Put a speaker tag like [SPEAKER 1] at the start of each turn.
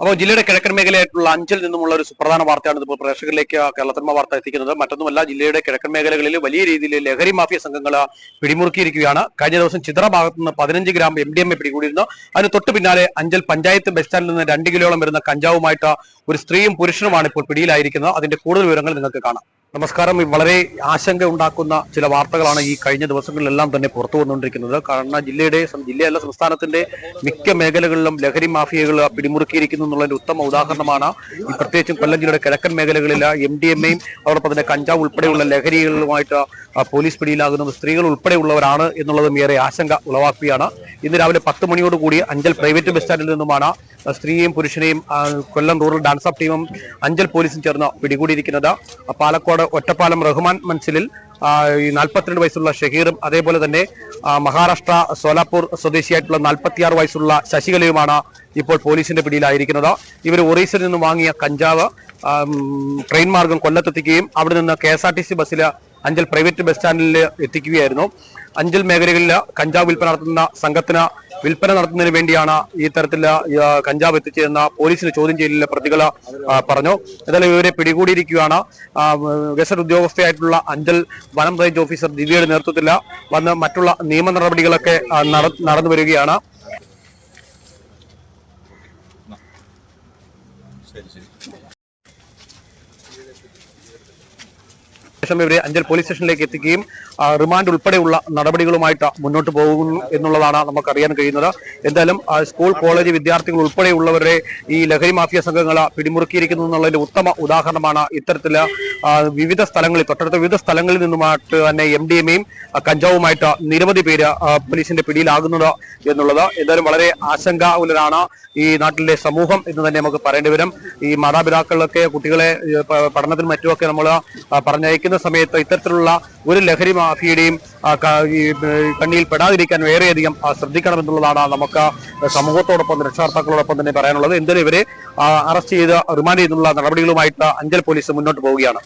[SPEAKER 1] അപ്പോൾ ജില്ലയുടെ കിഴക്കൻ മേഖലയായിട്ടുള്ള അഞ്ചിൽ നിന്നുമുള്ള ഒരു സുപ്രധാന വാർത്തയാണ് ഇപ്പോൾ പ്രേക്ഷകരിലേക്ക് കേരളത്തിന്മ വാർത്ത എത്തിക്കുന്നത്. മറ്റൊന്നുമല്ല ജില്ലയുടെ കിഴക്കൻ മേഖലകളിൽ വലിയ രീതിയിൽ ലഹരി മാഫിയ സംഘങ്ങൾ പിടിമുറുക്കിയിരിക്കുകയാണ്. കഴിഞ്ഞ ദിവസം ചിത്ര ഭാഗത്ത് നിന്ന് പതിനഞ്ച് gram M D M A പിടികൂടിയിരുന്നു. അതിന് തൊട്ട് പിന്നാലെ അഞ്ചൽ പഞ്ചായത്ത് ബസ് സ്റ്റാൻഡിൽ നിന്ന് രണ്ട് കിലോളം വരുന്ന കഞ്ചാവുമായിട്ട് ഒരു സ്ത്രീയും പുരുഷനുമാണ് ഇപ്പോൾ പിടിയിലായിരിക്കുന്നത്. അതിന്റെ കൂടുതൽ വിവരങ്ങൾ നിങ്ങൾക്ക് കാണാം. നമസ്കാരം. വളരെ ആശങ്ക ഉണ്ടാക്കുന്ന ചില വാർത്തകളാണ് ഈ കഴിഞ്ഞ ദിവസങ്ങളിലെല്ലാം തന്നെ പുറത്തു വന്നുകൊണ്ടിരിക്കുന്നത്. കാരണം ജില്ലയുടെ ജില്ലയല്ല സംസ്ഥാനത്തിന്റെ മിക്ക മേഖലകളിലും ലഹരി മാഫിയകൾ പിടിമുറുക്കിയിരിക്കുന്നു എന്നുള്ളതിന്റെ ഉത്തമ ഉദാഹരണമാണ് പ്രത്യേകിച്ചും കൊല്ലം ജില്ലയുടെ കിഴക്കൻ മേഖലകളിൽ എം ഡി എം എയും അതോടൊപ്പം തന്നെ കഞ്ചാവ് ഉൾപ്പെടെയുള്ള ലഹരികളുമായിട്ട് പോലീസ് പിടിയിലാകുന്നത് സ്ത്രീകൾ ഉൾപ്പെടെയുള്ളവരാണ് എന്നുള്ളതും ഏറെ ആശങ്ക ഉളവാക്കുകയാണ്. ഇന്ന് രാവിലെ പത്ത് മണിയോടുകൂടി അഞ്ചൽ പ്രൈവറ്റ് ബസ് സ്റ്റാൻഡിൽ നിന്നുമാണ് സ്ത്രീയും പുരുഷനെയും കൊല്ലം റൂറൽ ഡാൻസ് അപ്പ് ടീമും അഞ്ചൽ പോലീസും ചേർന്ന് പിടികൂടിയിരിക്കുന്നത്. പാലക്കോട് ഒറ്റപ്പാലം റഹ്മാൻ മൻസിലിൽ ഈ നാൽപ്പത്തിരണ്ട് വയസ്സുള്ള ഷഹീറും അതേപോലെ തന്നെ മഹാരാഷ്ട്ര സോലാപൂർ സ്വദേശിയായിട്ടുള്ള നാൽപ്പത്തിയാറ് വയസ്സുള്ള ശശികലയുമാണ് ഇപ്പോൾ പോലീസിന്റെ പിടിയിലായിരിക്കുന്നത്. ഇവർ ഒറീസയിൽ നിന്ന് വാങ്ങിയ കഞ്ചാവ് ട്രെയിൻ മാർഗം കൊല്ലത്തെത്തിക്കുകയും അവിടെ നിന്ന് K S R T C ബസ്സിൽ അഞ്ചൽ പ്രൈവറ്റ് ബസ് സ്റ്റാൻഡിൽ എത്തിക്കുകയായിരുന്നു. അഞ്ചൽ മേഖലകളിൽ കഞ്ചാവ് വിൽപ്പന നടത്തുന്ന സംഘത്തിന് വിൽപ്പന നടത്തുന്നതിന് വേണ്ടിയാണ് ഈ തരത്തിൽ കഞ്ചാവ് എത്തിച്ചതെന്ന പോലീസിന് ചോദ്യം ചെയ്യലിലെ പ്രതികൾ പറഞ്ഞു. ഏതായാലും ഇവരെ പിടികൂടിയിരിക്കുകയാണ്. ഗസറ്റ് ഉദ്യോഗസ്ഥയായിട്ടുള്ള അഞ്ചൽ വനം റേഞ്ച് ഓഫീസർ ദിവ്യയുടെ നേതൃത്വത്തിൽ വന്ന് മറ്റുള്ള നിയമ നടപടികളൊക്കെ നടന്നു വരികയാണ്.
[SPEAKER 2] ശരി ശരി. Gracias.
[SPEAKER 1] ശേഷം ഇവരെ അഞ്ചൽ പോലീസ് സ്റ്റേഷനിലേക്ക് എത്തിക്കുകയും റിമാൻഡ് ഉൾപ്പെടെയുള്ള നടപടികളുമായിട്ട് മുന്നോട്ട് പോകുന്നു എന്നുള്ളതാണ് നമുക്കറിയാൻ കഴിയുന്നത്. എന്തായാലും സ്കൂൾ കോളേജ് വിദ്യാർത്ഥികൾ ഉൾപ്പെടെയുള്ളവരെ ഈ ലഹരി മാഫിയ സംഘങ്ങൾ പിടിമുറുക്കിയിരിക്കുന്നു എന്നുള്ളതിന്റെ ഉത്തമ ഉദാഹരണമാണ് ഇത്തരത്തിൽ വിവിധ സ്ഥലങ്ങളിൽ തൊട്ടടുത്ത വിവിധ സ്ഥലങ്ങളിൽ നിന്നുമായിട്ട് തന്നെ എം ഡി എമ്മയും കഞ്ചാവുമായിട്ട് നിരവധി പേര് പോലീസിന്റെ പിടിയിലാകുന്നത് എന്നുള്ളത് എന്തായാലും വളരെ ആശങ്കാകുലരാണ് ഈ നാട്ടിലെ സമൂഹം എന്ന് തന്നെ നമുക്ക് പറയേണ്ടി വരും. ഈ മാതാപിതാക്കളൊക്കെ കുട്ടികളെ പഠനത്തിനും മറ്റുമൊക്കെ നമ്മൾ പറഞ്ഞയക്കുന്ന സമയത്ത് ഇത്തരത്തിലുള്ള ഒരു ലഹരി മാഫിയുടെയും കണ്ണിയിൽ പെടാതിരിക്കാൻ വേറെയധികം ശ്രദ്ധിക്കണമെന്നുള്ളതാണ് നമുക്ക് സമൂഹത്തോടൊപ്പം രക്ഷകർത്താക്കളോടൊപ്പം തന്നെ പറയാനുള്ളത്. എന്തായാലും ഇവരെ അറസ്റ്റ് ചെയ്ത് റിമാൻഡ് ചെയ്തുള്ള നടപടികളുമായിട്ട് അഞ്ചൽ പോലീസ് മുന്നോട്ട് പോവുകയാണ്.